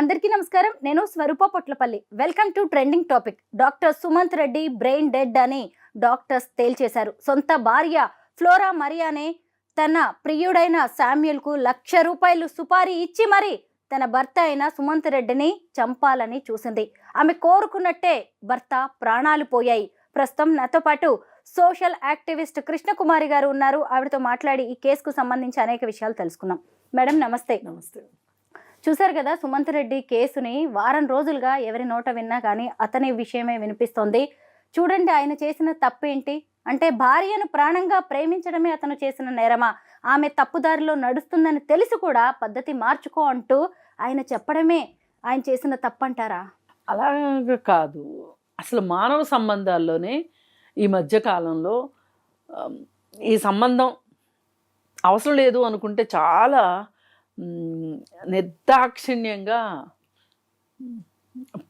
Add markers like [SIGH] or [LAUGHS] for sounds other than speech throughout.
అందరికీ నమస్కారం. నేను Swaroopa Potlapalli. Welcome to trending topic. Doctor Sumanth Reddy brain dead అని డాక్టర్స్ తేల్చేశారు. సొంత భార్య ఫ్లోరా మరియానే తన ప్రియుడైన శామ్యుల్కు లక్ష రూపాయలు సుపారీ ఇచ్చి మరి తన భర్త అయిన సుమంత్ రెడ్డిని చంపాలని చూసింది. ఆమె కోరుకున్నట్టే భర్త ప్రాణాలు పోయాయి. ప్రస్తుతం నాతో పాటు సోషల్ యాక్టివిస్ట్ కృష్ణకుమారి గారు ఉన్నారు. ఆవిడతో మాట్లాడి ఈ కేసుకు సంబంధించి అనేక విషయాలు తెలుసుకుందాం. మేడం నమస్తే. నమస్తే. చూశారు కదా సుమంత్ రెడ్డి కేసుని వారం రోజులుగా ఎవరి నోట విన్నా కానీ అతని విషయమే వినిపిస్తోంది. చూడండి ఆయన చేసిన తప్పేంటి? అంటే భార్యను ప్రాణంగా ప్రేమించడమే అతను చేసిన నేరమా? ఆమె తప్పుదారిలో నడుస్తుందని తెలిసి కూడా పద్ధతి మార్చుకో అంటూ ఆయన చెప్పడమే ఆయన చేసిన తప్పంటారా? అలాగ కాదు. అసలు మానవ సంబంధాల్లోనే ఈ మధ్యకాలంలో ఈ సంబంధం అవసరం లేదు అనుకుంటే చాలా నిర్దాక్షిణ్యంగా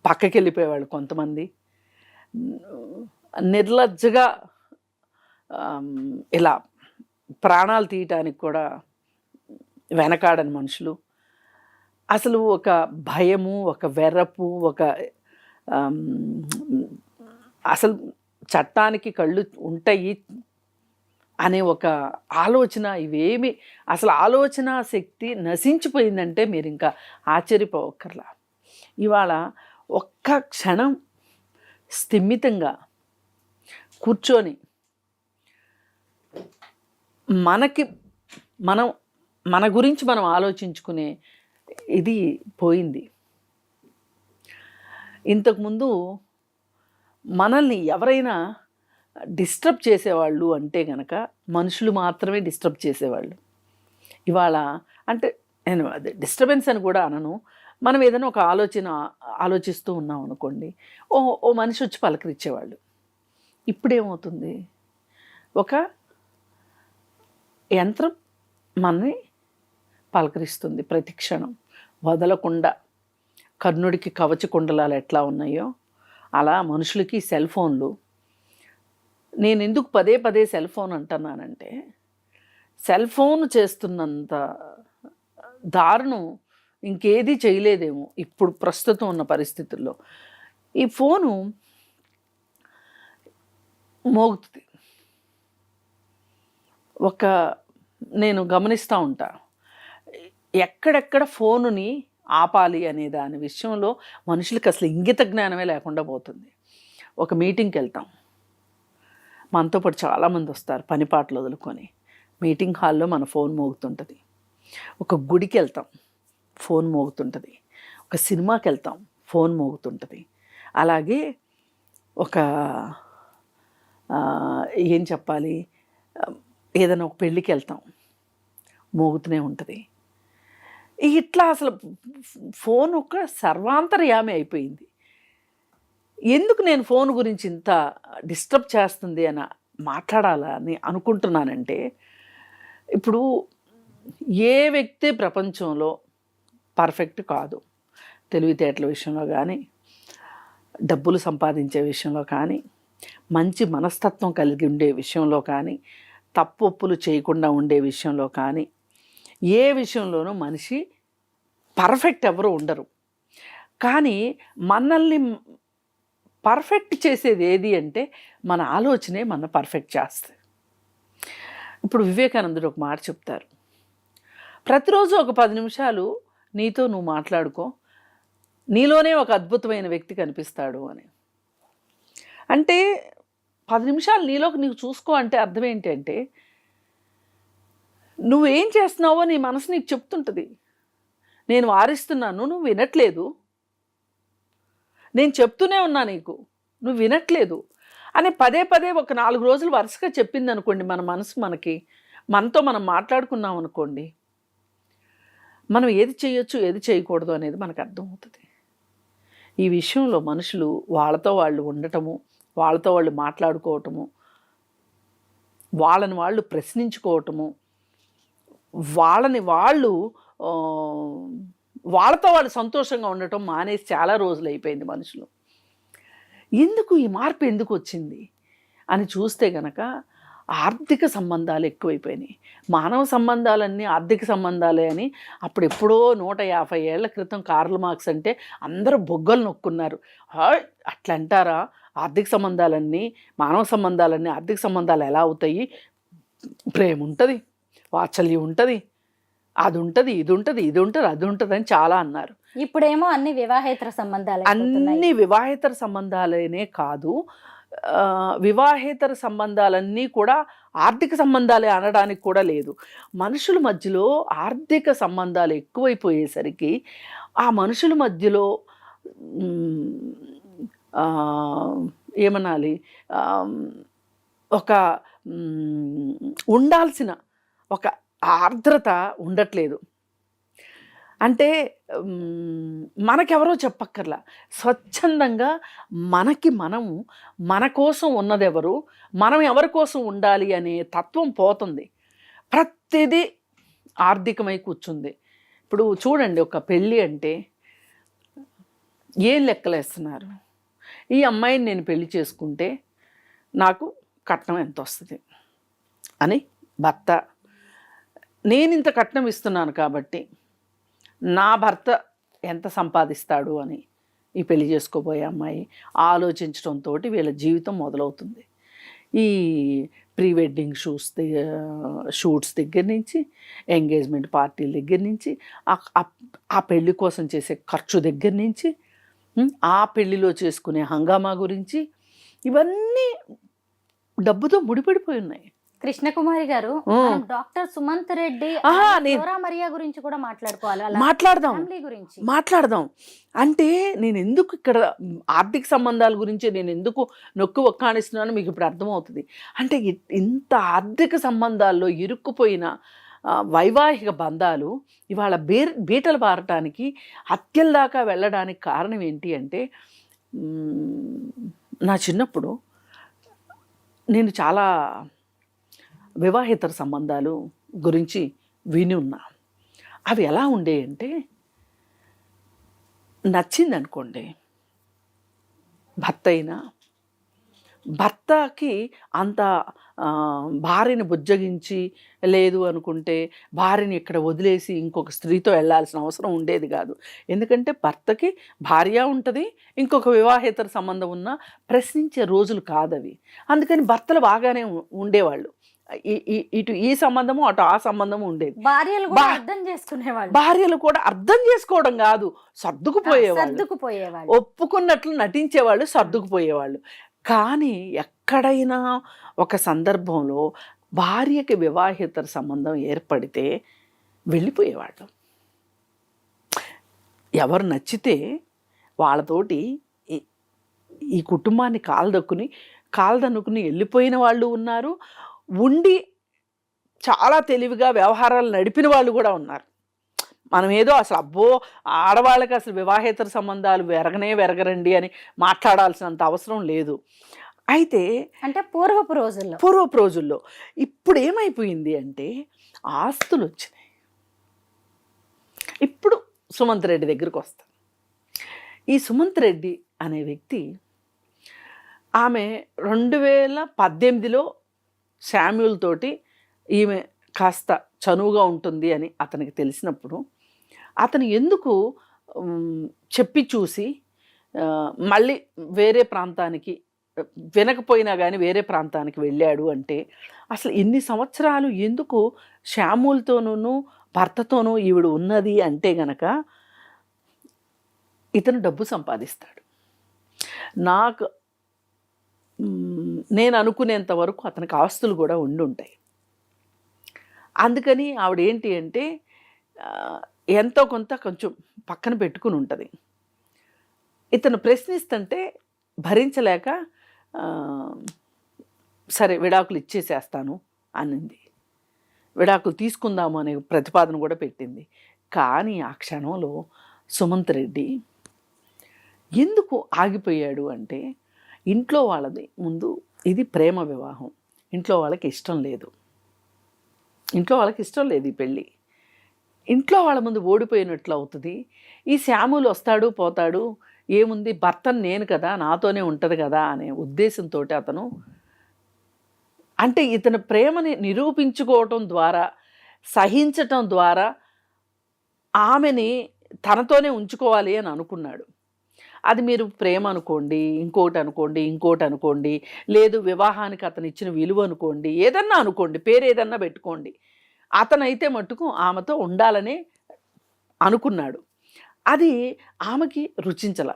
పక్కకి వెళ్ళిపోయేవాళ్ళు కొంతమంది నిర్లజ్జగా ఇలా ప్రాణాలు తీయటానికి కూడా వెనకాడని మనుషులు. అసలు ఒక భయము ఒక వెర్రపు ఒక అసలు చట్టానికి కళ్ళు ఉంటాయి. అనే ఒక ఆలోచన ఇవేమి అసలు ఆలోచన శక్తి నశించిపోయిందంటే మీరు ఇంకా ఆశ్చర్యపోవక్కర్లా ఇవాళ ఒక్క క్షణం స్థిమితంగా కూర్చొని మనకి మనం మన గురించి మనం ఆలోచించుకునే ఇది పోయింది. ఇంతకుముందు మనల్ని ఎవరైనా డిస్టర్బ్ చేసేవాళ్ళు అంటే కనుక మనుషులు మాత్రమే డిస్టర్బ్ చేసేవాళ్ళు. ఇవాళ అంటే నేను అదే డిస్టర్బెన్స్ అని కూడా అనను. మనం ఏదైనా ఒక ఆలోచన ఆలోచిస్తూ ఉన్నాం అనుకోండి ఓ ఓ మనిషి వచ్చి పలకరించేవాళ్ళు. ఇప్పుడేమవుతుంది? ఒక యంత్రం మనని పలకరిస్తుంది ప్రతి క్షణం. వదలకుండా కర్ణుడికి కవచ కుండలాలు ఎట్లా ఉన్నాయో అలా మనుషులకి సెల్ ఫోన్లు నేను ఎందుకు పదే పదే సెల్ ఫోన్ అంటున్నానంటే సెల్ ఫోన్ చేస్తున్నంత దారుణం ఇంకేది చేయలేదేమో ఇప్పుడు ప్రస్తుతం ఉన్న పరిస్థితుల్లో. ఈ ఫోను మోగుతుంది. ఒక నేను గమనిస్తూ ఉంటా. ఎక్కడెక్కడ ఫోనుని ఆపాలి అనే దాని విషయంలో మనుషులకు అసలు ఇంగిత జ్ఞానమే లేకుండా పోతుంది. ఒక మీటింగ్కి వెళ్తాం. మనతో పాటు చాలామంది వస్తారు పని పాటలు వదులుకొని. మీటింగ్ హాల్లో మన ఫోన్ మోగుతుంటుంది. ఒక గుడికి వెళ్తాం ఫోన్ మోగుతుంటుంది. ఒక సినిమాకి వెళ్తాం ఫోన్ మోగుతుంటుంది. అలాగే ఒక ఏం చెప్పాలి? ఏదైనా ఒక పెళ్ళికి వెళ్తాం మోగుతూనే ఉంటుంది. ఇట్లా అసలు ఫోన్ ఒక సర్వాంతర్యామి అయిపోయింది. ఎందుకు నేను ఫోన్ గురించి ఇంత డిస్టర్బ్ చేస్తుంది అని మాట్లాడాలని అనుకుంటున్నానంటే ఇప్పుడు ఏ వ్యక్తి ప్రపంచంలో పర్ఫెక్ట్ కాదు. తెలివితేటల విషయంలో కానీ డబ్బులు సంపాదించే విషయంలో కానీ మంచి మనస్తత్వం కలిగి ఉండే విషయంలో కానీ తప్పొప్పులు చేయకుండా ఉండే విషయంలో కానీ ఏ విషయంలోనూ మనిషి పర్ఫెక్ట్ ఎవరు ఉండరు. కానీ మనల్ని పర్ఫెక్ట్ చేసేది ఏది అంటే మన ఆలోచనే మన పర్ఫెక్ట్ చేస్తుంది ఇప్పుడు వివేకానందుడు ఒక మాట చెప్తారు. ప్రతిరోజు ఒక పది నిమిషాలు నీతో నువ్వు మాట్లాడుకో నీలోనే ఒక అద్భుతమైన వ్యక్తి కనిపిస్తాడు అని. అంటే పది నిమిషాలు నీలోకి నీకు చూసుకో అంటే అర్థం ఏంటంటే నువ్వేం చేస్తున్నావో నీ మనసు నీకు చెప్తుంటుంది. నేను వారిస్తున్నాను నువ్వు వినట్లేదు నేను చెప్తూనే ఉన్నా నీకు. నువ్వు వినట్లేదు. అని పదే పదే ఒక నాలుగు రోజులు వరుసగా చెప్పింది అనుకోండి మన మనసు మనకి మనతో మనం మాట్లాడుకున్నాం అనుకోండి మనం ఏది చేయొచ్చు ఏది చేయకూడదు అనేది మనకు అర్థమవుతుంది. ఈ విషయంలో మనుషులు వాళ్ళతో వాళ్ళు ఉండటము వాళ్ళతో వాళ్ళు మాట్లాడుకోవటము వాళ్ళని వాళ్ళు ప్రశ్నించుకోవటము వాళ్ళని వాళ్ళు వాళ్ళతో వాళ్ళు సంతోషంగా ఉండటం మానేసి చాలా రోజులు అయిపోయింది మనుషులు. ఎందుకు ఈ మార్పు ఎందుకు వచ్చింది? అని చూస్తే గనక ఆర్థిక సంబంధాలు ఎక్కువైపోయినాయి. మానవ సంబంధాలన్నీ ఆర్థిక సంబంధాలే అని అప్పుడు ఎప్పుడో నూట యాభై ఏళ్ళ క్రితం కార్ల్ మార్క్స్ అంటే అందరూ బొగ్గలు నొక్కున్నారు. హాయ్ అట్లా అంటారా ఆర్థిక సంబంధాలన్నీ మానవ సంబంధాలన్నీ ఆర్థిక సంబంధాలు ఎలా అవుతాయి? ప్రేమ ఉంటుంది వాత్సల్యం ఉంటుంది అది ఉంటుంది ఇది ఉంటుంది ఇది ఉంటుంది అది ఉంటుంది అని చాలా అన్నారు. ఇప్పుడేమో అన్ని వివాహేతర సంబంధాలు. అన్ని వివాహేతర సంబంధాలనే కాదు. వివాహేతర సంబంధాలన్నీ కూడా ఆర్థిక సంబంధాలే అనడానికి కూడా లేదు. మనుషుల మధ్యలో ఆర్థిక సంబంధాలు ఎక్కువైపోయేసరికి ఆ మనుషుల మధ్యలో ఏమనాలి? ఒక ఉండాల్సిన ఒక ఆర్ద్రత ఉండట్లేదు. అంటే మనకెవరో చెప్పక్కర్లా. స్వచ్ఛందంగా మనకి మనము మన కోసం ఉన్నదెవరు మనం ఎవరి కోసం ఉండాలి అనే తత్వం పోతుంది. ప్రతిదీ ఆర్థికమై కూర్చుంది. ఇప్పుడు చూడండి ఒక పెళ్ళి అంటే ఏం లెక్కలేస్తున్నారు? ఈ అమ్మాయిని నేను పెళ్ళి చేసుకుంటే నాకు కట్నం ఎంత వస్తుంది అని భర్త నేను ఇంత కట్నం ఇస్తున్నాను కాబట్టి నా భర్త ఎంత సంపాదిస్తాడు అని ఈ పెళ్ళి చేసుకోబోయే అమ్మాయి ఆలోచించడంతో వీళ్ళ జీవితం మొదలవుతుంది. ఈ ప్రీ వెడ్డింగ్ షూస్ షూట్స్ దగ్గర నుంచి ఎంగేజ్మెంట్ పార్టీల దగ్గర నుంచి ఆ- పెళ్ళి కోసం చేసే ఖర్చు దగ్గర నుంచి ఆ పెళ్ళిలో చేసుకునే హంగామా గురించి ఇవన్నీ డబ్బుతో ముడిపడిపోయి ఉన్నాయి. కృష్ణకుమారి గారు డాక్టర్ సుమంత్ రెడ్డి మరియా గురించి కూడా మాట్లాడుకోవాలి. మాట్లాడదాం. గురించి. మాట్లాడదాం. అంటే నేను ఎందుకు ఇక్కడ ఆర్థిక సంబంధాల గురించి నేను ఎందుకు నొక్కి ఒక్కాణిస్తున్నానో మీకు ఇప్పుడు అర్థమవుతుంది. అంటే ఇంత ఆర్థిక సంబంధాల్లో ఇరుక్కుపోయిన వైవాహిక బంధాలు ఇవాళ బీర్ బీటలు బారటానికి హత్యల దాకా వెళ్ళడానికి కారణం ఏంటి అంటే నా చిన్నప్పుడు నేను చాలా వివాహేతర సంబంధాలు గురించి విని ఉన్నా. అవి ఎలా ఉండేయంటే నచ్చింది అనుకోండి భర్త అయినా భర్తకి అంత భార్యని బుజ్జగించి లేదు అనుకుంటే భార్యని ఇక్కడ వదిలేసి ఇంకొక స్త్రీతో వెళ్ళాల్సిన అవసరం ఉండేది కాదు. ఎందుకంటే భర్తకి భార్య ఉంటుంది ఇంకొక వివాహేతర సంబంధం ఉన్న ప్రశ్నించే రోజులు కాదవి. అందుకని భర్తలు బాగానే ఉండేవాళ్ళు. ఇటు ఈ సంబంధము అటు ఆ సంబంధము ఉండేది. భార్యలు కూడా అర్థం చేసుకునేవాళ్ళు. భార్యలు కూడా అర్థం చేసుకోవడం కాదు సర్దుకుపోయేవాళ్ళు. సర్దుకుపోయేవాళ్ళు. ఒప్పుకున్నట్లు నటించేవాళ్ళు సర్దుకుపోయేవాళ్ళు. కానీ ఎక్కడైనా ఒక సందర్భంలో భార్యకి వివాహేతర సంబంధం ఏర్పడితే వెళ్ళిపోయేవాళ్ళు. ఎవరు నచ్చితే వాళ్ళతోటి ఈ- కుటుంబాన్ని కాలదక్కుని కాలదన్నుకుని వెళ్ళిపోయిన వాళ్ళు ఉన్నారు. ఉండి చాలా తెలివిగా వ్యవహారాలు నడిపిన వాళ్ళు కూడా ఉన్నారు. మనం ఏదో అసలు అబ్బో ఆడవాళ్ళకి అసలు వివాహేతర సంబంధాలు వెరగనే వెరగరండి అని మాట్లాడాల్సినంత అవసరం లేదు. అయితే అంటే పూర్వపు రోజుల్లో. పూర్వపు రోజుల్లో ఇప్పుడు ఏమైపోయింది అంటే ఆస్తులు వచ్చినాయి ఇప్పుడు సుమంత్ రెడ్డి దగ్గరికి వస్తాం. ఈ సుమంత్ రెడ్డి అనే వ్యక్తి ఆమె రెండు వేల పద్దెనిమిదిలో శామ్యుల్ తోటి ఈమె కాస్త చనువుగా ఉంటుంది అని అతనికి తెలిసినప్పుడు అతను ఎందుకు చెప్పి చూసి మళ్ళీ వేరే ప్రాంతానికి వినకపోయినా కానీ వేరే ప్రాంతానికి వెళ్ళాడు అంటే అసలు ఇన్ని సంవత్సరాలు ఎందుకు శ్యాములతోనూ భర్తతోనూ ఈవిడ ఉన్నది అంటే గనక ఇతను డబ్బు సంపాదిస్తాడు. నాకు నేను అనుకునేంత వరకు అతనికి ఆస్తులు కూడా ఉండి ఉంటాయి అందుకని ఆవిడ ఏంటి అంటే ఎంతో కొంత కొంచెం పక్కన పెట్టుకుని ఉంటుంది. ఇతను ప్రశ్నిస్తుంటే భరించలేక సరే విడాకులు ఇచ్చేసేస్తాను అనింది. విడాకులు తీసుకుందాము అనే ప్రతిపాదన కూడా పెట్టింది. కానీ ఆ క్షణంలో సుమంత్ రెడ్డి ఎందుకు ఆగిపోయాడు అంటే ఇంట్లో వాళ్ళది ముందు ఇది ప్రేమ వివాహం. ఇంట్లో వాళ్ళకి ఇష్టం లేదు. ఇంట్లో వాళ్ళకి ఇష్టం లేదు ఈ పెళ్ళి. ఇంట్లో వాళ్ళ ముందు ఓడిపోయినట్లు అవుతుంది. ఈ శ్యాములు వస్తాడు పోతాడు. ఏముంది? భర్తను నేను కదా నాతోనే ఉంటుంది కదా అనే ఉద్దేశంతో అతను అంటే ఇతని ప్రేమని నిరూపించుకోవటం ద్వారా సహించటం ద్వారా ఆమెని తనతోనే ఉంచుకోవాలి అని అనుకున్నాడు. అది మీరు ప్రేమ అనుకోండి ఇంకోటి అనుకోండి ఇంకోటి అనుకోండి లేదు వివాహానికి అతను ఇచ్చిన విలువ అనుకోండి ఏదన్నా అనుకోండి పేరు ఏదన్నా పెట్టుకోండి. అతనైతే మట్టుకు ఆమెతో ఉండాలని అనుకున్నాడు. అది ఆమెకి రుచించల.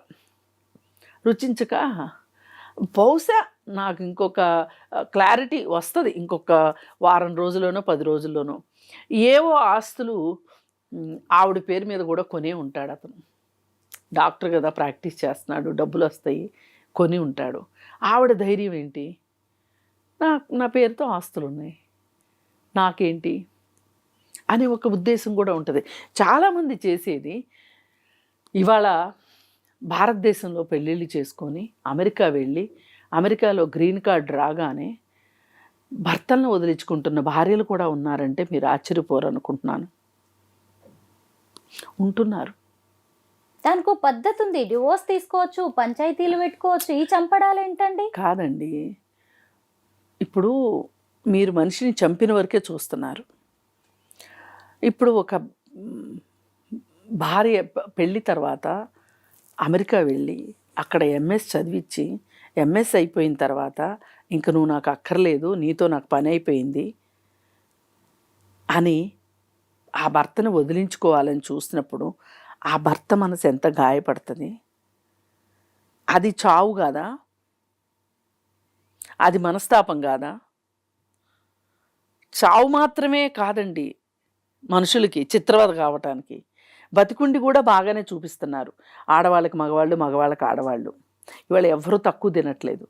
రుచించక బహుశా నాకు ఇంకొక క్లారిటీ వస్తుంది ఇంకొక వారం రోజుల్లోనో పది రోజుల్లోనో. ఏవో ఆస్తులు ఆవిడ పేరు మీద కూడా కొనే ఉంటాడు అతను. డాక్టర్ కదా ప్రాక్టీస్ చేస్తున్నాడు డబ్బులు వస్తాయి కొని ఉంటాడు. ఆవిడ ధైర్యం ఏంటి? నా నా పేరుతో ఆస్తులు ఉన్నాయి. నాకేంటి? అనే ఒక ఉద్దేశం కూడా ఉంటుంది. చాలామంది చేసేది ఇవాళ భారతదేశంలో పెళ్ళిళ్ళు చేసుకొని అమెరికా వెళ్ళి అమెరికాలో గ్రీన్ కార్డ్ రాగానే భర్తలను వదిలించుకుంటున్న భార్యలు కూడా ఉన్నారంటే మీరు ఆశ్చర్యపోరు అనుకుంటున్నాను ఉంటున్నారు. దానికి పద్ధతి ఉంది. డివోర్స్ తీసుకోవచ్చు పంచాయతీలు పెట్టుకోవచ్చు. ఈ చంపడాలు ఏంటండి కాదండి. ఇప్పుడు మీరు మనిషిని చంపిన వరకే చూస్తున్నారు. ఇప్పుడు ఒక భార్య పెళ్ళి తర్వాత అమెరికా వెళ్ళి అక్కడ ఎంఎస్ చదివించి ఎంఎస్ అయిపోయిన తర్వాత ఇంక నువ్వు నాకు అక్కర్లేదు నీతో నాకు పని అయిపోయింది అని ఆ భర్తను వదిలించుకోవాలని చూసినప్పుడు ఆ భర్త మనసు ఎంత గాయపడుతుంది? అది చావు కాదా? అది మనస్తాపం కాదా? చావు మాత్రమే కాదండి మనుషులకి చిత్రవద కావటానికి. బతికుండి కూడా బాగానే చూపిస్తున్నారు. ఆడవాళ్ళకి మగవాళ్ళు మగవాళ్ళకి ఆడవాళ్ళు. ఇవాళ ఎవరూ తక్కువ తినట్లేదు.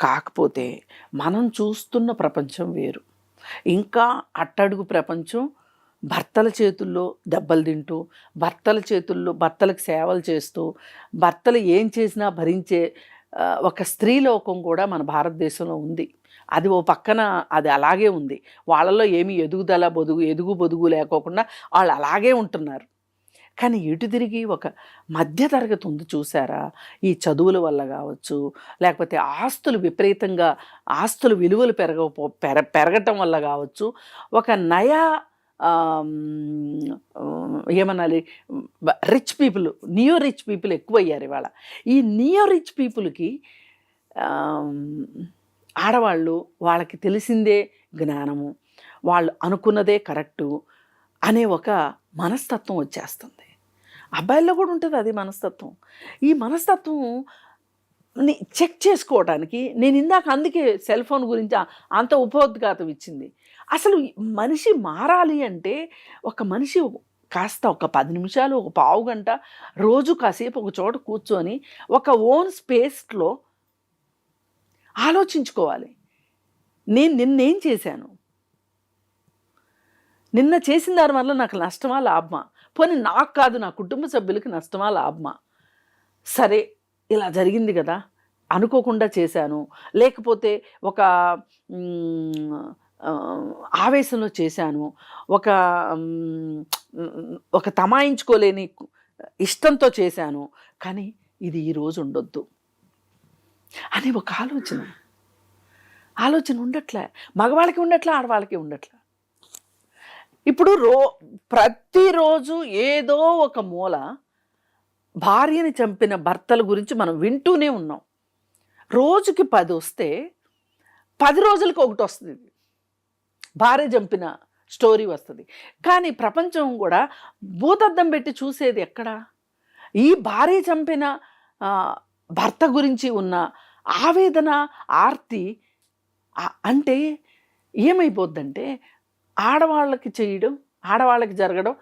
కాకపోతే మనం చూస్తున్న ప్రపంచం వేరు. ఇంకా అట్టడుగు ప్రపంచం భర్తల చేతుల్లో దెబ్బలు తింటూ భర్తల చేతుల్లో భర్తలకు సేవలు చేస్తూ భర్తలు ఏం చేసినా భరించే ఒక స్త్రీ లోకం కూడా మన భారతదేశంలో ఉంది. అది ఓ పక్కన అది అలాగే ఉంది. వాళ్ళలో ఏమి ఎదుగుదల బొదుగు ఎదుగు బొదుగు లేకోకుండా వాళ్ళు అలాగే ఉంటున్నారు. కానీ ఇటు తిరిగి ఒక మధ్యతరగతి ఉంది చూసారా? ఈ చదువుల వల్ల కావచ్చు లేకపోతే ఆస్తులు విపరీతంగా ఆస్తులు విలువలు పెరగ పెర పెరగటం వల్ల కావచ్చు ఒక నయా ఏమనాలి? Rich people neo rich people ఎక్కువయ్యారు ఇవాళ. ఈ నియో రిచ్ పీపుల్కి ఆడవాళ్ళు వాళ్ళకి తెలిసిందే జ్ఞానము. వాళ్ళు అనుకున్నదే కరెక్టు అనే ఒక మనస్తత్వం వచ్చేస్తుంది. అబ్బాయిల్లో కూడా ఉంటుంది అది మనస్తత్వం. ఈ మనస్తత్వం ని చెక్ చేసుకోవడానికి నేను ఇందాక అందుకే సెల్ ఫోన్ గురించి అంత ఉపోద్ఘాతం ఇచ్చింది. అసలు మనిషి మారాలి అంటే ఒక మనిషి కాస్త ఒక పది నిమిషాలు ఒక పావు గంట రోజు కాసేపు ఒక చోట కూర్చొని ఒక ఓన్ స్పేస్లో ఆలోచించుకోవాలి. నేను నిన్నేం చేశాను? నిన్న చేసిన దాని వల్ల నాకు నష్టమా లాభమా? పోనీ నాకు కాదు నా కుటుంబ సభ్యులకి నష్టమా లాభమా? సరే ఇలా జరిగింది కదా. అనుకోకుండా చేశాను. లేకపోతే ఒక ఆవేశంలో చేశాను. ఒక ఒక తమాయించుకోలేని ఇష్టంతో చేశాను. కానీ ఇది ఈరోజు ఉండొద్దు అని ఒక ఆలోచన. ఆలోచన ఉండట్లే. మగవాళ్ళకి ఉండట్లే ఆడవాళ్ళకి ఉండట్లే? ఇప్పుడు రో ప్రతిరోజు ఏదో ఒక మూల భార్యని చంపిన భర్తల గురించి మనం వింటూనే ఉన్నాం. రోజుకి పది వస్తే పది రోజులకి ఒకటి వస్తుంది భార్య చంపిన స్టోరీ వస్తుంది. కానీ ప్రపంచం కూడా భూతద్దం పెట్టి చూసేది ఎక్కడ? ఈ భార్య చంపిన భర్త గురించి ఉన్న ఆవేదన ఆర్తి అంటే ఏమైపోద్దంటే ఆడవాళ్ళకి చేయడం ఆడవాళ్ళకి జరగడం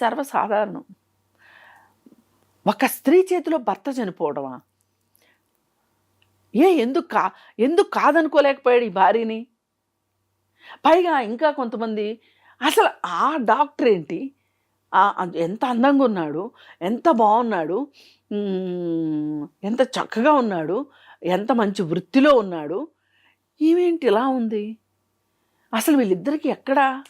సర్వసాధారణం. ఒక స్త్రీ చేతిలో భర్త చనిపోవడమా? ఏ ఎందుకు కా ఎందుకు కాదనుకోలేకపోయాడు ఈ భార్యని? పైగా ఇంకా కొంతమంది అసలు ఆ డాక్టర్ ఏంటి? ఆ- ఎంత అందంగా ఉన్నాడు ఎంత బాగున్నాడు ఎంత చక్కగా ఉన్నాడు ఎంత మంచి వృత్తిలో ఉన్నాడు ఈమెంటి ఇలా ఉంది? అసలు వీళ్ళిద్దరికి ఎక్కడా?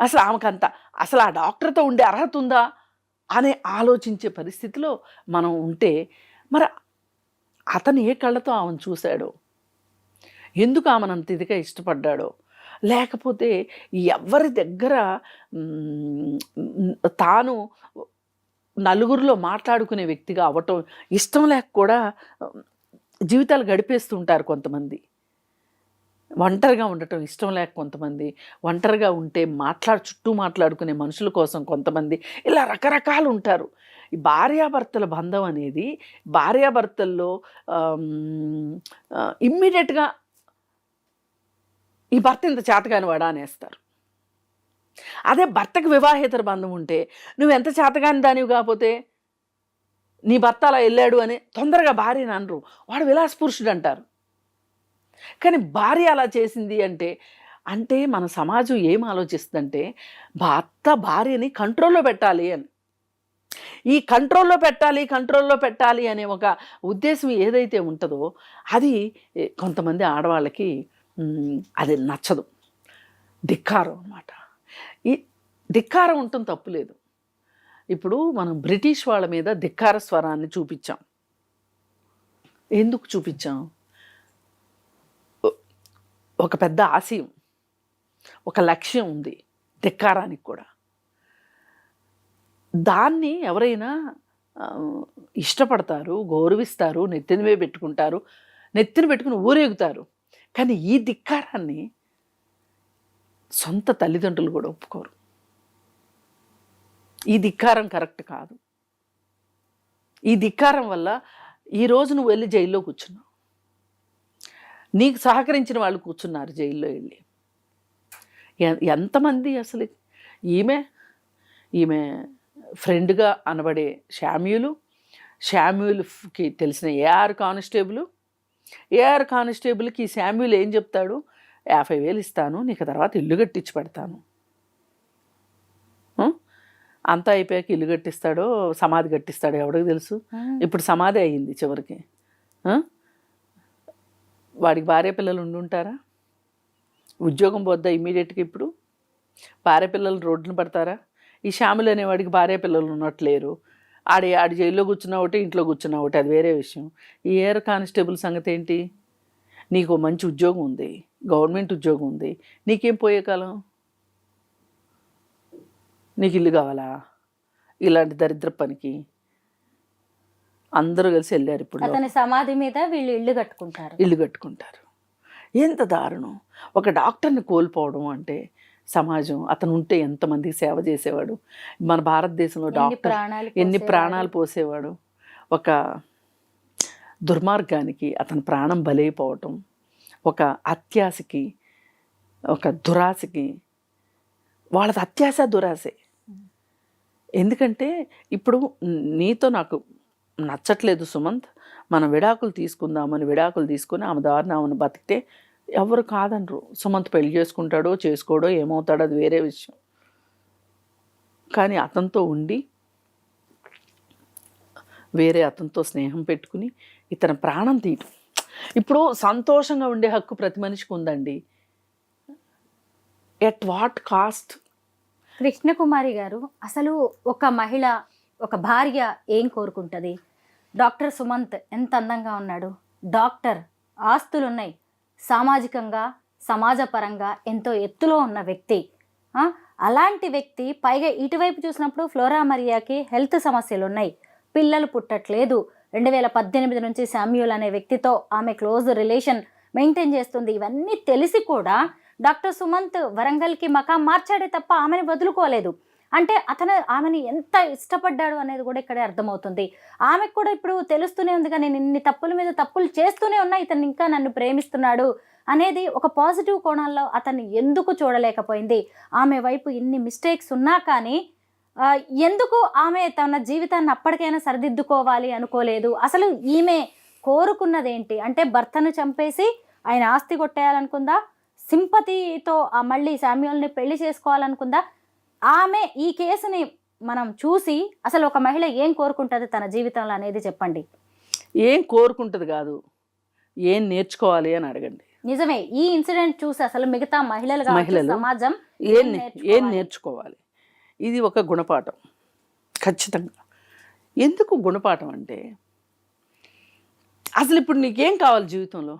అసలు ఆమెకంత అసలు ఆ డాక్టర్తో ఉండే అర్హత ఉందా? అనే ఆలోచించే పరిస్థితిలో మనం ఉంటే మరి అతను ఏ కళ్ళతో ఆమెను చూశాడో? ఎందుకు ఆమెనంత ఇదిగా ఇష్టపడ్డాడో? లేకపోతే ఎవరి దగ్గర తాను నలుగురిలో మాట్లాడుకునే వ్యక్తిగా అవ్వటం ఇష్టం లేక కూడా జీవితాలు గడిపేస్తుంటారు కొంతమంది. ఒంటరిగా ఉండటం ఇష్టం లేక కొంతమంది. ఒంటరిగా ఉంటే మాట్లాడు చుట్టూ మాట్లాడుకునే మనుషుల కోసం కొంతమంది. ఇలా రకరకాలు ఉంటారు. ఈ భార్యాభర్తల బంధం అనేది భార్యాభర్తల్లో ఇమ్మీడియట్గా ఈ భర్త ఇంత చేతగాని వాడా అనేస్తారు. అదే భర్తకు వివాహేతర బంధం ఉంటే నువ్వు ఎంత చేతగాని దానివి కాకపోతే నీ భర్త అలా వెళ్ళాడు అని తొందరగా భార్యని అనరు. వాడు విలాసపురుషుడు అంటారు. కానీ భార్య అలా చేసింది అంటే అంటే మన సమాజం ఏం ఆలోచిస్తుందంటే భర్త భార్యని కంట్రోల్లో పెట్టాలి అని. ఈ కంట్రోల్లో పెట్టాలి కంట్రోల్లో పెట్టాలి అనే ఒక ఉద్దేశం ఏదైతే ఉంటుందో అది కొంతమంది ఆడవాళ్ళకి అది నచ్చదు. ధిక్కారం అనమాట ఈ ధిక్కారం ఉండటం తప్పులేదు ఇప్పుడు మనం బ్రిటిష్ వాళ్ళ మీద ధిక్కార స్వరాన్ని చూపించాం. ఎందుకు చూపించాం? ఒక పెద్ద ఆశయం ఒక లక్ష్యం ఉంది ధిక్కారానికి కూడా. దాన్ని ఎవరైనా ఇష్టపడతారు గౌరవిస్తారు నెత్తిన మీద పెట్టుకుంటారు నెత్తిన పెట్టుకుని ఊరేగుతారు. కానీ ఈ ధిక్కారాన్ని సొంత తల్లిదండ్రులు కూడా ఒప్పుకోరు. ఈ ధిక్కారం కరెక్ట్ కాదు. ఈ ధిక్కారం వల్ల ఈరోజు నువ్వు వెళ్ళి జైల్లో కూర్చున్నావు. నీకు సహకరించిన వాళ్ళు కూర్చున్నారు జైల్లో వెళ్ళి. ఎ- ఎంతమంది అసలు? ఈమె ఈమె ఫ్రెండ్గా అనబడే శామ్యులు శామ్యుల్కి తెలిసిన ఏఆర్ కానిస్టేబుల్ ఏఆర్ కానిస్టేబుల్కి ఈ శామ్యుల్ ఏం చెప్తాడు? యాభై వేలు ఇస్తాను నీకు తర్వాత ఇల్లు కట్టించి పెడతాను? అంతా అయిపోయాక ఇల్లు కట్టిస్తాడో సమాధి కట్టిస్తాడో ఎవడికి తెలుసు? ఇప్పుడు సమాధి అయ్యింది చివరికి? వాడికి భార్య పిల్లలు ఉండుంటారా ఉద్యోగం పోద్దా ఇమీడియట్గా ఇప్పుడు? భార్య పిల్లలు రోడ్డున పడతారా? ఈ శ్యాములు అనేవాడికి భార్య పిల్లలు ఉన్నట్లేరు. ఆడి ఆడి జైల్లో కూర్చున్నా ఒకటి ఇంట్లో కూర్చున్నా ఒకటి అది వేరే విషయం. ఈ ఎయిర్ కానిస్టేబుల్ సంగతి ఏంటి? నీకు మంచి ఉద్యోగం ఉంది గవర్నమెంట్ ఉద్యోగం ఉంది నీకేం పోయే కాలం? నీకు ఇల్లు కావాలా? ఇలాంటి దరిద్ర పనికి అందరూ కలిసి వెళ్ళారు ఇప్పుడు అతని సమాధి మీద వీళ్ళు ఇల్లు కట్టుకుంటారు. ఇల్లు కట్టుకుంటారు. ఎంత దారుణం. ఒక డాక్టర్ని కోల్పోవడం అంటే సమాజం అతను ఉంటే ఎంతమందికి సేవ చేసేవాడు? మన భారతదేశంలో డాక్టర్ ఎన్ని. ప్రాణాలు పోసేవాడు? ఒక దుర్మార్గానికి అతని ప్రాణం బలైపోవటం ఒక అత్యాశకి ఒక దురాశకి వాళ్ళది అత్యాశ దురాశే. ఎందుకంటే ఇప్పుడు నీతో నాకు నచ్చట్లేదు సుమంత్ మనం విడాకులు తీసుకుందామని విడాకులు తీసుకుని ఆమె దారిన ఆమెను బతికితే ఎవరు కాదనరు. సుమంత్ పెళ్ళి చేసుకుంటాడో చేసుకోడో ఏమవుతాడో అది వేరే విషయం. కానీ అతనితో ఉండి వేరే అతనితో స్నేహం పెట్టుకుని ఇతని ప్రాణం తీయటం. ఇప్పుడు సంతోషంగా ఉండే హక్కు ప్రతి మనిషికి ఉందండి. ఎట్ వాట్ కాస్ట్ కృష్ణకుమారి గారు అసలు ఒక మహిళ ఒక భార్య ఏం కోరుకుంటుంది? డాక్టర్ సుమంత్ ఎంత అందంగా ఉన్నాడు. డాక్టర్ ఆస్తులు ఉన్నాయి సామాజికంగా సమాజపరంగా ఎంతో ఎత్తులో ఉన్న వ్యక్తి. అలాంటి వ్యక్తి పైగా ఇటువైపు చూసినప్పుడు ఫ్లోరా మరియాకి హెల్త్ సమస్యలు ఉన్నాయి పిల్లలు పుట్టట్లేదు. రెండు వేల పద్దెనిమిది నుంచి శామ్యూల్ అనే వ్యక్తితో ఆమె క్లోజ్ రిలేషన్ మెయింటైన్ చేస్తుంది. ఇవన్నీ తెలిసి కూడా డాక్టర్ సుమంత్ వరంగల్కి మకాం మార్చాడే తప్ప ఆమెను వదులుకోలేదు. అంటే అతను ఆమెని ఎంత ఇష్టపడ్డాడు అనేది కూడా ఇక్కడే అర్థమవుతుంది. ఆమెకు కూడా ఇప్పుడు తెలుస్తూనే ఉంది కానీ నేను ఇన్ని తప్పుల మీద తప్పులు చేస్తూనే ఉన్నా ఇతను ఇంకా నన్ను ప్రేమిస్తున్నాడు అనేది ఒక పాజిటివ్ కోణంలో అతన్ని ఎందుకు చూడలేకపోయింది? ఆమె వైపు ఇన్ని మిస్టేక్స్ ఉన్నా కానీ ఎందుకు ఆమె తన జీవితాన్ని అప్పటికైనా సరిదిద్దుకోవాలి అనుకోలేదు? అసలు ఈమె కోరుకున్నదేంటి? అంటే భర్తను చంపేసి ఆయన ఆస్తి కొట్టేయాలనుకుందా? సింపతితో మళ్ళీ శామ్యుల్ని పెళ్ళి చేసుకోవాలనుకుందా? ఆమె ఈ కేసుని మనం చూసి అసలు ఒక మహిళ ఏం కోరుకుంటుంది తన జీవితంలో అనేది చెప్పండి. ఏం కోరుకుంటుంది కాదు ఏం నేర్చుకోవాలి అని అడగండి. నిజమే ఈ ఇన్సిడెంట్ చూసి అసలు మిగతా మహిళలు మహిళలు సమాజం ఏం ఏం నేర్చుకోవాలి? ఇది ఒక గుణపాఠం ఖచ్చితంగా. ఎందుకు గుణపాఠం అంటే అసలు ఇప్పుడు నీకేం కావాలి జీవితంలో?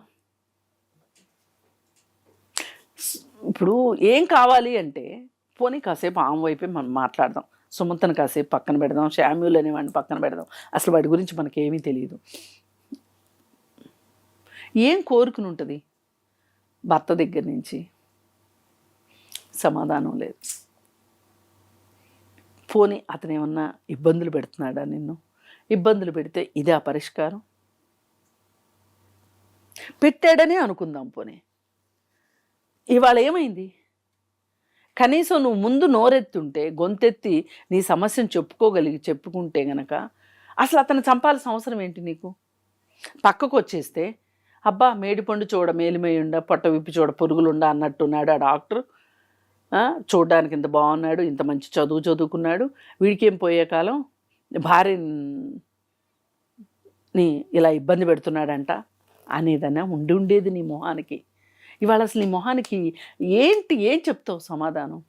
ఇప్పుడు ఏం కావాలి అంటే పోనీ కాసేపు ఆమె వైపే మనం మాట్లాడదాం. సుమంతను కాసేపు పక్కన పెడదాం. శామ్యూల్ అనేవాడిని పక్కన పెడదాం. అసలు వాడి గురించి మనకేమీ తెలియదు. ఏం కోరుకుని ఉంటుంది భర్త దగ్గర నుంచి సమాధానం లేదు. పోనీ అతను ఏమన్నా ఇబ్బందులు పెడుతున్నాడా నిన్ను? ఇబ్బందులు పెడితే ఇదే ఆ పరిష్కారం? పెట్టాడనే అనుకుందాం పోనీ. ఇవాళ ఏమైంది? కనీసం నువ్వు ముందు నోరెత్తుంటే గొంతెత్తి నీ సమస్యను చెప్పుకోగలిగి చెప్పుకుంటే గనక అసలు అతను చంపాల్సిన అవసరం ఏంటి నీకు? పక్కకు వచ్చేస్తే అబ్బా మేడిపండు చూడ మేలిమేయుండ పొట్ట విప్పి చూడ పురుగులుండ అన్నట్టున్నాడు ఆ డాక్టర్. చూడడానికి ఇంత బాగున్నాడు ఇంత మంచి చదువు చదువుకున్నాడు. వీడికేం పోయే కాలం? భార్యని ఇలా ఇబ్బంది పెడుతున్నాడంట అనేదన్నా ఉండి ఉండేది నీ మొహానికి. ఇవాళ అసలు ఈ మొహానికి ఏంటి ఏం చెప్తావు సమాధానం?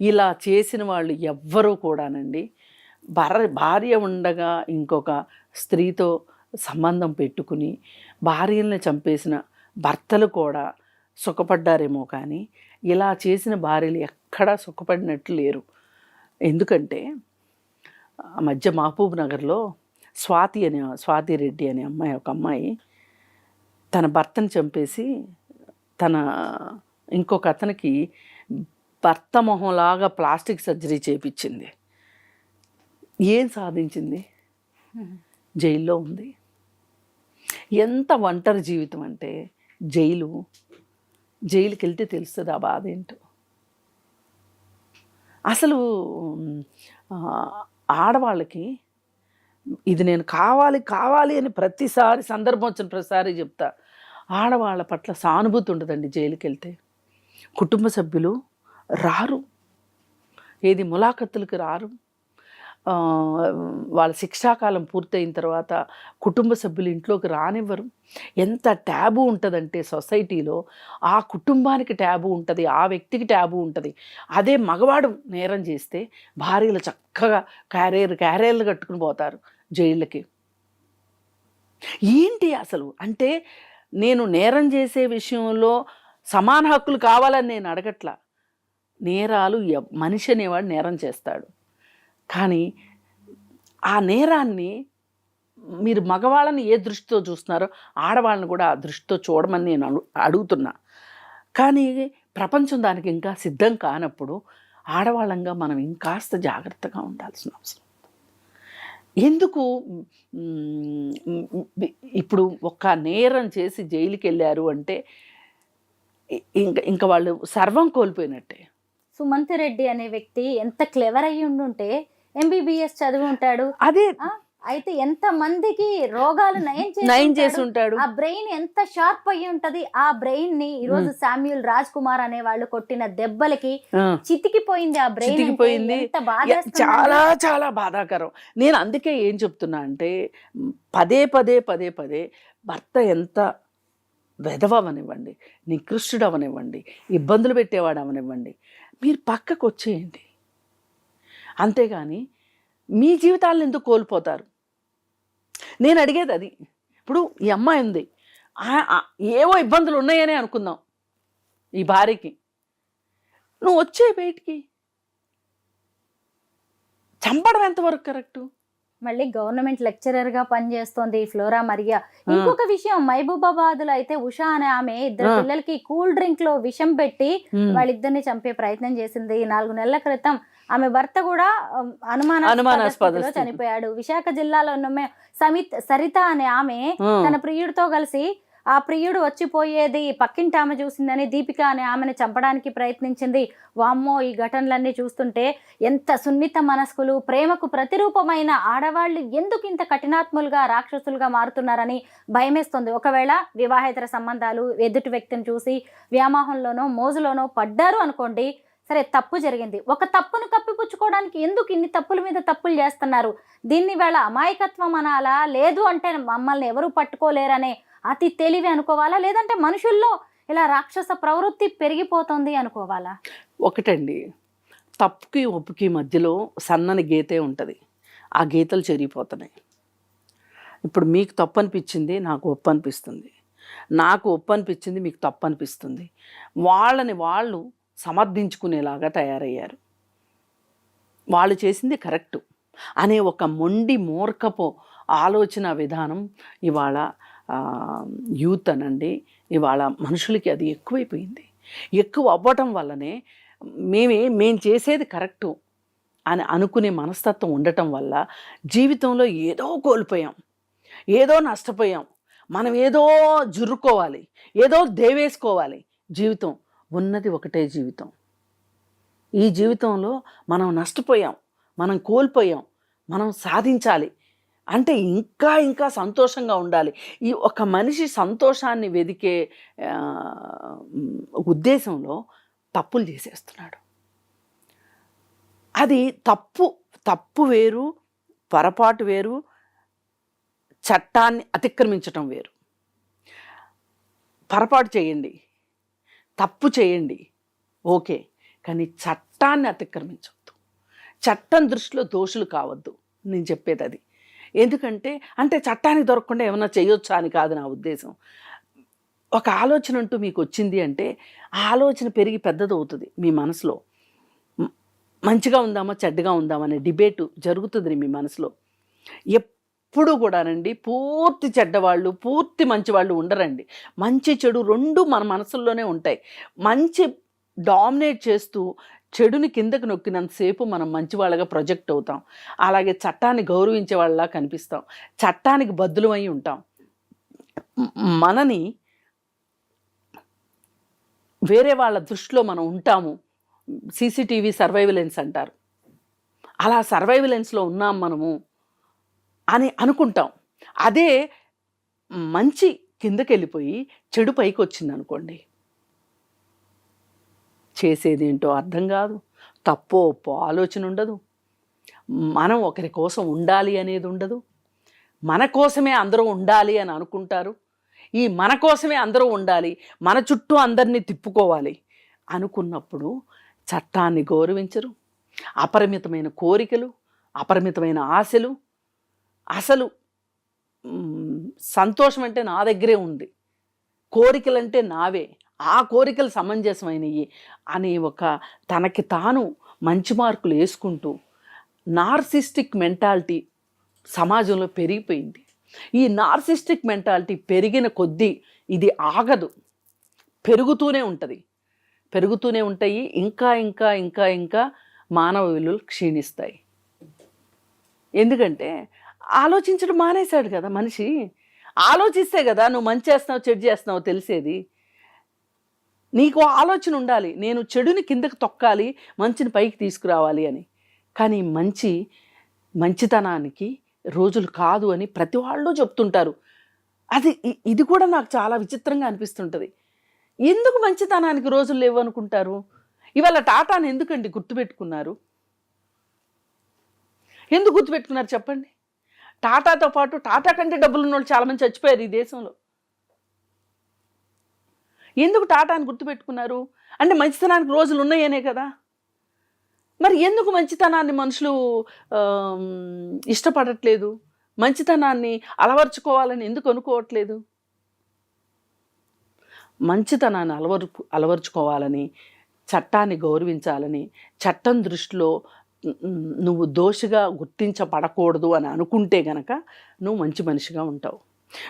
ఇలా చేసిన వాళ్ళు ఎవ్వరూ కూడానండి. భార్య భార్య ఉండగా ఇంకొక స్త్రీతో సంబంధం పెట్టుకుని భార్యల్ని చంపేసిన భర్తలు కూడా సుఖపడ్డారేమో కానీ ఇలా చేసిన భార్యలు ఎక్కడా సుఖపడినట్లు లేరు. ఎందుకంటే ఆ మధ్య మహబూబ్ నగర్లో స్వాతి అనే స్వాతి రెడ్డి అనే అమ్మాయి ఒక అమ్మాయి తన భర్తను చంపేసి తన ఇంకొక అతనికి భర్త మొహంలాగా ప్లాస్టిక్ సర్జరీ చేపించింది. ఏం సాధించింది? జైల్లో ఉంది. ఎంత ఒంటరి జీవితం అంటే జైలు. జైలుకి వెళ్తే తెలుస్తుంది ఆ బాధ ఏంటో. అసలు ఆడవాళ్ళకి ఇది నేను కావాలి కావాలి అని ప్రతిసారి సందర్భం వచ్చిన ప్రతిసారి చెప్తా. ఆడవాళ్ళ పట్ల సానుభూతి ఉండదండి జైలుకి వెళ్తే కుటుంబ సభ్యులు రారు. ఏది ములాఖతులకు రారు. వాళ్ళ శిక్షాకాలం పూర్తయిన తర్వాత కుటుంబ సభ్యులు ఇంట్లోకి రానివ్వరు. ఎంత ట్యాబు ఉంటుందంటే సొసైటీలో ఆ కుటుంబానికి ట్యాబు ఉంటుంది ఆ వ్యక్తికి ట్యాబు ఉంటుంది. అదే మగవాడు నేరం చేస్తే భార్యలు చక్కగా క్యారియర్ క్యారియర్లు కట్టుకుని పోతారు జైళ్ళకి. ఏంటి అసలు? అంటే నేను నేరం చేసే విషయంలో సమాన హక్కులు కావాలని నేను అడగట్లా. నేరాలు మనిషి అనేవాడు నేరం చేస్తాడు. కానీ ఆ నేరాన్ని మీరు మగవాళ్ళని ఏ దృష్టితో చూస్తున్నారో ఆడవాళ్ళని కూడా ఆ దృష్టితో చూడమని నేను అడు అడుగుతున్నా. కానీ ప్రపంచం దానికి ఇంకా సిద్ధం కానప్పుడు ఆడవాళ్ళంగా మనం ఇంకాస్త జాగ్రత్తగా ఉండాల్సిన అవసరం. ఎందుకు ఇప్పుడు ఒక నేరం చేసి జైలుకి వెళ్ళారు అంటే ఇంకా ఇంకా వాళ్ళు సర్వం కోల్పోయినట్టే. సుమంత్ రెడ్డి అనే వ్యక్తి ఎంత క్లెవర్ అయ్యి ఉండుంటే ఎంబీబీఎస్ చదివి ఉంటాడు అదే అయితే ఎంత మందికి రోగాలు [LAUGHS] నయం నయం చేసి ఉంటాడు. ఆ బ్రెయిన్ ఎంత షార్ప్ అయ్యి ఉంటది ఆ బ్రెయిన్ని ఈ రోజు శామ్యూల్ రాజ్ కుమార్ అనే వాళ్ళు కొట్టిన దెబ్బలకి. చితికిపోయింది ఆ బ్రెయిన్ బాధేస్తుందండి. చాలా చాలా బాధాకరం నేను అందుకే ఏం చెప్తున్నా అంటే పదే పదే పదే పదే భర్త ఎంత వెధవనివ్వండి నికృష్టుడు అవనివ్వండి ఇబ్బందులు పెట్టేవాడు అవనివ్వండి మీరు పక్కకు వచ్చేయండి అంతేగాని మీ జీవితాలను ఎందుకు కోల్పోతారు? నేను అడిగేది అది. ఇప్పుడు ఈ అమ్మాయి ఉంది. ఏవో ఇబ్బందులు ఉన్నాయనే అనుకుందాం ఈ భార్యకి. నువ్వు వచ్చే బయటికి చంపడం ఎంతవరకు కరెక్టు? మళ్ళీ గవర్నమెంట్ లెక్చరర్గా పనిచేస్తోంది ఫ్లోరా మరియా. ఇంకొక విషయం మహబూబాబాద్లో అయితే ఉషా అనే ఆమె ఇద్దరు. పిల్లలకి కూల్ డ్రింక్లో విషం పెట్టి వాళ్ళిద్దరిని చంపే ప్రయత్నం చేసింది. నాలుగు నెలల క్రితం ఆమె భర్త కూడా ఉమ్, అనుమానాస్పద అనుమానాస్పద స్థితిలో స్థితి. చనిపోయాడు. విశాఖ జిల్లాలో ఉన్న సమిత్ సరిత అనే ఆమె తన ప్రియుడితో కలిసి ఆ ప్రియుడు వచ్చిపోయేది పక్కింటి ఆమె చూసిందని దీపిక అనే ఆమెను చంపడానికి ప్రయత్నించింది. వామ్మో ఈ ఘటనలన్నీ చూస్తుంటే ఎంత సున్నిత మనస్కులు ప్రేమకు ప్రతిరూపమైన ఆడవాళ్ళు ఎందుకు ఇంత కఠినాత్ములుగా రాక్షసులుగా మారుతున్నారని భయమేస్తుంది. ఒకవేళ వివాహేతర సంబంధాలు ఎదుటి వ్యక్తిని చూసి వ్యామోహంలోనో మోజులోనో పడ్డారు అనుకోండి సరే తప్పు జరిగింది. ఒక తప్పును కప్పిపుచ్చుకోవడానికి ఎందుకు ఇన్ని తప్పుల మీద తప్పులు చేస్తున్నారు? దీన్ని వేళ అమాయకత్వం అనాలా? లేదు అంటే మమ్మల్ని ఎవరూ పట్టుకోలేరనే అతి తెలివి అనుకోవాలా? లేదంటే మనుషుల్లో ఇలా రాక్షస ప్రవృత్తి పెరిగిపోతుంది అనుకోవాలా? ఒకటండి తప్పుకి ఒప్పుకి మధ్యలో సన్నని గీతే ఉంటుంది. ఆ గీతలు చెరిగిపోతున్నాయి. ఇప్పుడు మీకు తప్పు అనిపించింది నాకు ఒప్పు అనిపిస్తుంది నాకు ఒప్పు అనిపించింది మీకు తప్పు అనిపిస్తుంది వాళ్ళని వాళ్ళు సమర్థించుకునేలాగా తయారయ్యారు. వాళ్ళు చేసింది కరెక్టు. అనే ఒక మొండి మూర్ఖపు ఆలోచన విధానం ఇవాళ యూత్ అనండి ఇవాళ మనుషులకి అది ఎక్కువైపోయింది. ఎక్కువ అవ్వటం వల్లనే మేమే మేము చేసేది కరెక్టు అని అనుకునే మనస్తత్వం ఉండటం వల్ల జీవితంలో ఏదో కోల్పోయాం. ఏదో నష్టపోయాం. మనం ఏదో జుర్రుకోవాలి. ఏదో దేవేసుకోవాలి. జీవితం ఉన్నది ఒకటే జీవితం. ఈ జీవితంలో మనం నష్టపోయాం. మనం కోల్పోయాం. మనం సాధించాలి. అంటే ఇంకా ఇంకా సంతోషంగా ఉండాలి. ఈ ఒక మనిషి సంతోషాన్ని వెదికే ఉద్దేశంలో తప్పులు చేసేస్తున్నాడు. అది తప్పు తప్పు వేరు పొరపాటు వేరు చట్టాన్ని అతిక్రమించటం వేరు. పొరపాటు చేయండి తప్పు చేయండి ఓకే కానీ చట్టాన్ని అతిక్రమించవద్దు చట్టం దృష్టిలో దోషులు కావద్దు. నేను చెప్పేది అది. ఎందుకంటే అంటే చట్టానికి దొరకకుండా ఏమైనా చేయొచ్చా అని కాదు నా ఉద్దేశం. ఒక ఆలోచన అంటూ మీకు వచ్చింది అంటే ఆ ఆలోచన పెరిగి పెద్దదవుతుంది మీ మనసులో. మంచిగా ఉందామా చెడ్డగా ఉందామా అనే డిబేటు జరుగుతుంది మీ మనసులో. ఎప్పుడు కూడానండి పూర్తి చెడ్డవాళ్ళు పూర్తి మంచి వాళ్ళు ఉండరండి. మంచి చెడు రెండు మన మనసుల్లోనే ఉంటాయి. మంచి డామినేట్ చేస్తూ చెడుని కిందకి నొక్కినంతసేపు మనం మంచి వాళ్ళగా ప్రొజెక్ట్ అవుతాం. అలాగే చట్టాన్ని గౌరవించే వాళ్ళలా కనిపిస్తాం. చట్టానికి బద్దులమై ఉంటాం. మనని వేరే వాళ్ళ దృష్టిలో మనం ఉంటాము. సీసీటీవీ సర్వైవలెన్స్ అంటారు. అలా సర్వైవలెన్స్లో ఉన్నాం మనము అని అనుకుంటాం. అదే మంచి కిందకి వెళ్ళిపోయి చెడు పైకి వచ్చింది అనుకోండి చేసేదేంటో అర్థం కాదు. తప్పో ఒప్పో ఆలోచన ఉండదు. మనం ఒకరి కోసం ఉండాలి అనేది ఉండదు. మన కోసమే అందరూ ఉండాలి అని అనుకుంటారు. ఈ మన కోసమే అందరూ ఉండాలి. మన చుట్టూ అందరినీ తిప్పుకోవాలి అనుకున్నప్పుడు చట్టాన్ని గౌరవించరు. అపరిమితమైన కోరికలు అపరిమితమైన ఆశలు అసలు సంతోషం అంటే నా దగ్గరే ఉంది. కోరికలంటే నావే. ఆ కోరికలు సమంజసమైనవి అనే ఒక తనకి తాను మంచి మార్కులు వేసుకుంటూ నార్సిస్టిక్ మెంటాలిటీ సమాజంలో పెరిగిపోయింది. ఈ నార్సిస్టిక్ మెంటాలిటీ పెరిగిన కొద్దీ ఇది ఆగదు. పెరుగుతూనే ఉంటుంది. పెరుగుతూనే ఉంటాయి. ఇంకా ఇంకా ఇంకా ఇంకా మానవ విలువలు క్షీణిస్తాయి. ఎందుకంటే ఆలోచించడం మానేశాడు కదా మనిషి. ఆలోచిస్తే కదా నువ్వు మంచి చేస్తున్నావు చెడు చేస్తున్నావు తెలిసేది. నీకు ఆలోచన ఉండాలి. నేను చెడుని కిందకి తొక్కాలి మంచిని పైకి తీసుకురావాలి అని. కానీ మంచి మంచితనానికి రోజులు కాదు అని ప్రతి వాళ్ళు చెప్తుంటారు. అది ఇది కూడా నాకు చాలా విచిత్రంగా అనిపిస్తుంటుంది. ఎందుకు మంచితనానికి రోజులు లేవు అనుకుంటారు ఇవాళ టాటాని ఎందుకండి గుర్తుపెట్టుకున్నారు? ఎందుకు గుర్తుపెట్టుకున్నారు చెప్పండి? టాటాతో పాటు టాటా కంటే డబ్బులు ఉన్న వాళ్ళు చాలామంది చచ్చిపోయారు ఈ దేశంలో. ఎందుకు టాటాని గుర్తుపెట్టుకున్నారు? అంటే మంచితనానికి రోజులు ఉన్నాయనే కదా. మరి ఎందుకు మంచితనాన్ని మనుషులు ఇష్టపడట్లేదు? మంచితనాన్ని అలవర్చుకోవాలని ఎందుకు అనుకోవట్లేదు? మంచితనాన్ని అలవరు అలవర్చుకోవాలని చట్టాన్ని గౌరవించాలని చట్టం దృష్టిలో నువ్వు దోషిగా గుర్తించబడకూడదు అని అనుకుంటే గనక నువ్వు మంచి మనిషిగా ఉంటావు.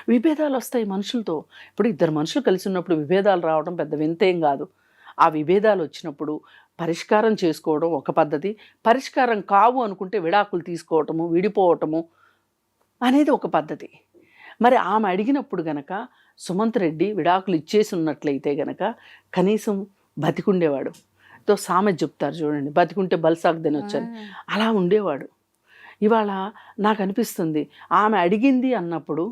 విభేదాలు వస్తాయి మనుషులతో. ఇప్పుడు ఇద్దరు మనుషులు కలిసి ఉన్నప్పుడు విభేదాలు రావడం పెద్ద వింతేం కాదు. ఆ విభేదాలు వచ్చినప్పుడు పరిష్కారం చేసుకోవడం ఒక పద్ధతి. పరిష్కారం కావు అనుకుంటే విడాకులు తీసుకోవటము విడిపోవటము అనేది ఒక పద్ధతి. మరి ఆమె అడిగినప్పుడు గనక సుమంత్ రెడ్డి విడాకులు ఇచ్చేసి ఉన్నట్లయితే గనక కనీసం బతికుండేవాడు. తో సామెత చెప్తారు చూడండి బతికుంటే బల్సాకు తినొచ్చని. అలా ఉండేవాడు. ఇవాళ నాకు అనిపిస్తుంది ఆమె అడిగింది అన్నప్పుడు